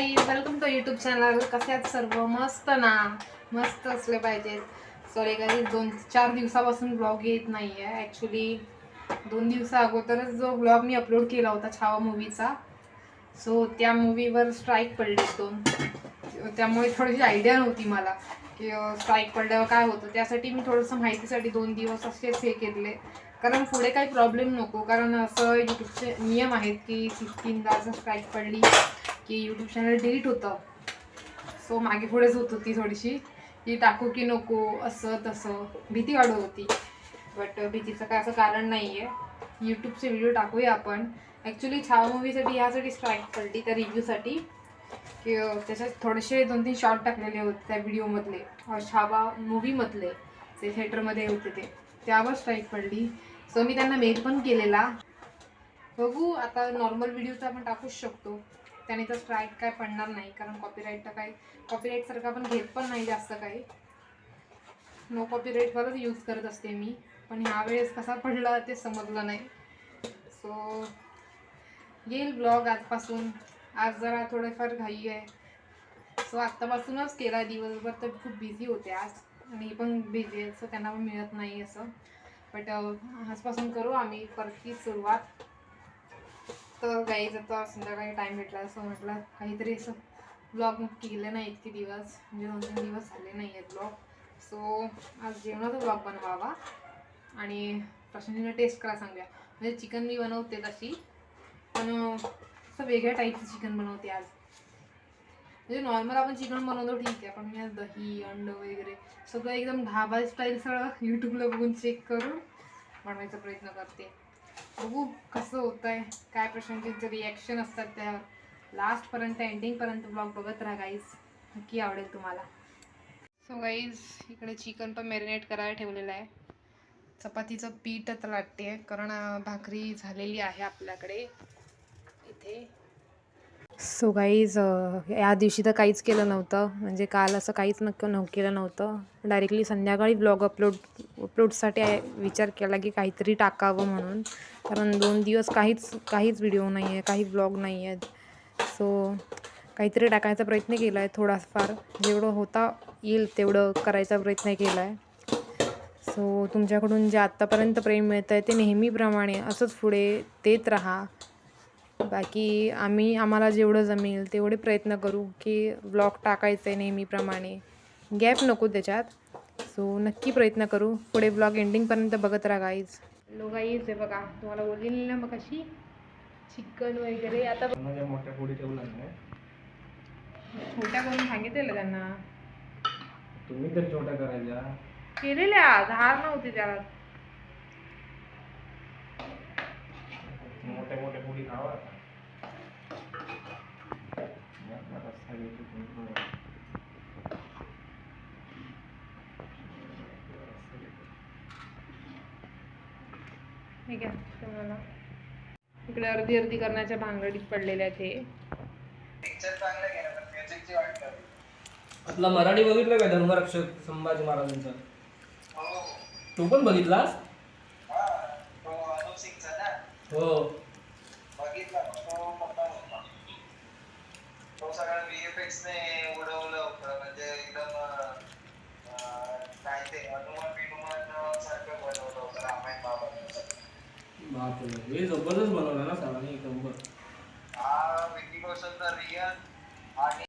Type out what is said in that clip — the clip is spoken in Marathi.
ताई वेलकम टू यूट्यूब चॅनल कसे आहेत सर्व? मस्त ना? मस्त असले पाहिजेत. सॉरी काही दोन चार दिवसापासून ब्लॉग येत नाही आहे ॲक्च्युली दोन दिवसा अगोदरच जो ब्लॉग मी अपलोड केला होता छावा मूवीचा सो त्या मूवीवर स्ट्राईक पडले दोन त्यामुळे थोडीशी आयडिया नव्हती मला की स्ट्राईक पडल्यावर काय होतं. त्यासाठी मी थोडंसं माहितीसाठी दोन दिवस असेच हे केले. कारण पुढे काही प्रॉब्लेम नको. कारण असं यूट्यूबचे नियम आहेत की तीनदा असं स्ट्राईक पडली की यूट्यूब चॅनल डिलीट होतं. सो मागे पुढेच होत होती थोडीशी. की टाकू की नको असं तसं. भीती वाढत होती. बट भीतीचं काय असं कारण नाही आहे यूट्यूबचे व्हिडिओ टाकूया आपण. ॲक्च्युली छावा मूवीसाठी ह्यासाठी स्ट्राईक पडली त्या रिव्ह्यूसाठी की त्याच्यात थोडेसे दोन तीन शॉर्ट टाकलेले होते त्या व्हिडिओमधले छावा मूवीमधले ते थिएटरमध्ये होते ते. त्यावर स्ट्राईक पडली. सो मी त्यांना मेल पण केलेला. बघू आता नॉर्मल व्हिडिओ तर आपण टाकूच शकतो. त्याने तर स्ट्राईक काय पडणार नाही कारण कॉपीराईट तर काही कॉपीराईटसारखं आपण घेत पण नाही जास्त काही. नो कॉपीराईटवरच यूज करत असते मी पण ह्यावेळेस कसा पडला ते समजलं नाही. सो येईल ब्लॉग आजपासून. आज जरा थोडेफार घाई आहे. सो आत्तापासूनच केला दिवसभर तर खूप बिझी होते आज. आणि पण बिझी आहे सो त्यांना पण मिळत नाही असं. बट आजपासून करू आम्ही परती सुरुवात. तर गाईज आता संध्याकाळी टाईम भेटला असं म्हटलं काहीतरी असं ब्लॉग केलं नाही इतके दिवस म्हणजे दोन तीन दिवस झाले नाही आहेत ब्लॉग सो आज जेवणाचा ब्लॉग बनवावा आणि प्रशांतीला टेस्ट करा सांगूया. म्हणजे चिकन मी बनवते तशी पण असं वेगळ्या टाईपचं चिकन बनवते आज. म्हणजे नॉर्मल आपण चिकन बनवतो ठीक आहे पण मी आज दही अंड वगैरे सगळं एकदम ढाबा स्टाईल सगळं यूट्यूबला बघून चेक करून बनवायचा प्रयत्न करते. बघू कसं होतं आहे काय प्रशांतीचं रिॲक्शन असतात त्यावर. लास्टपर्यंत एंडिंगपर्यंत ब्लॉग बघत राहा गाईज नक्की आवडेल तुम्हाला. सो गाईज इकडे चिकन पण मॅरिनेट करायला ठेवलेलं आहे. चपातीचं पीठ आता लाटते आहे कारण भाकरी झालेली आहे आपल्याकडे. इथे. सो गाईज या दिवशी तर काहीच केलं नव्हतं. म्हणजे काल असं काहीच नक्की नव केलं नव्हतं. डायरेक्टली संध्याकाळी ब्लॉग अपलोड अपलोडसाठी विचार केला की काहीतरी टाकावं म्हणून. कारण दोन दिवस काहीच काहीच व्हिडिओ नाही आहे काही ब्लॉग नाही आहेत सो काहीतरी टाकायचा प्रयत्न केला आहे थोडाफार. जेवढं होता येईल तेवढं करायचा प्रयत्न केला आहे सो तुमच्याकडून जे आत्तापर्यंत प्रेम मिळतं आहे ते नेहमीप्रमाणे असंच पुढे देत राहा. बाकी आम्ही आम्हाला जेवढं जमेल तेवढे प्रयत्न करू की ब्लॉग टाकायचं आहे नेहमीप्रमाणे. गॅप नको त्याच्यात. सो नक्की प्रयत्न करू. पुढे ब्लॉग एंडिंगपर्यंत बघत राहा गाईज लो गाईज आहे बघा तुम्हाला बोललेली ना मग अशी चिकन वगैरे आता मोठ्या पोळी ठेवला छोट्या करून सांगितलेलं त्यांना? तुम्ही तर छोट्या करायच्या. केलेल्या धार नव्हती त्याला मोठ्या मोठ्या पोळी खावा. ठीक आहे तुम्हाला. इकडे अर्धी अर्धी करण्याच्या भांगडीत पडलेल्या ते आपला मराठी बघितलं काय धर्मरक्षक संभाजी महाराजांचा? तू पण बघितलास? हो. ने उडवलं होतं म्हणजे एकदम काय ते हनुमान बिनुमान सारखं बनवलं होतं रामायण बाबा बापरे हे। ज़बरदस्त बनवलं ना सरांनी एकदम हा विकी कौशलचा रियल आणि